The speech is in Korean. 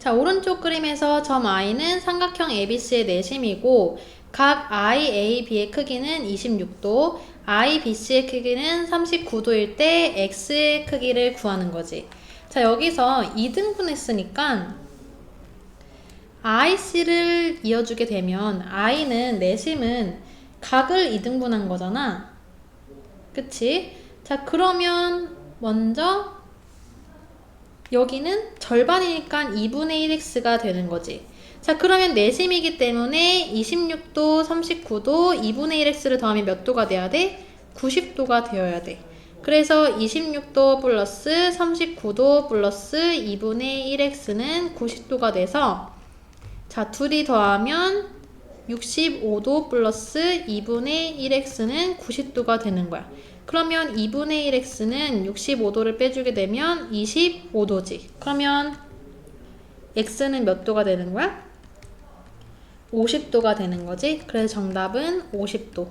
자, 오른쪽 그림에서 점 I는 삼각형 ABC의 내심이고 각 I, A, B의 크기는 26도, I, BC의 크기는 39도일 때 X의 크기를 구하는 거지. 자, 여기서 2등분했으니까 IC를 이어주게 되면 I는 내심은 각을 2등분한 거잖아. 그치? 자, 그러면 먼저 여기는 절반이니까 2분의 1x가 되는 거지. 자, 그러면 내심이기 때문에 26도, 39도, 2분의 1x를 더하면 몇 도가 돼야 돼? 90도가 되어야 돼. 그래서 26도 플러스 39도 플러스 2분의 1x는 90도가 돼서 자, 둘이 더하면 65도 플러스 2분의 1x는 90도가 되는 거야. 그러면 2분의 1x는 65도를 빼주게 되면 25도지. 그러면 x는 몇 도가 되는 거야? 50도가 되는 거지. 그래서 정답은 50도.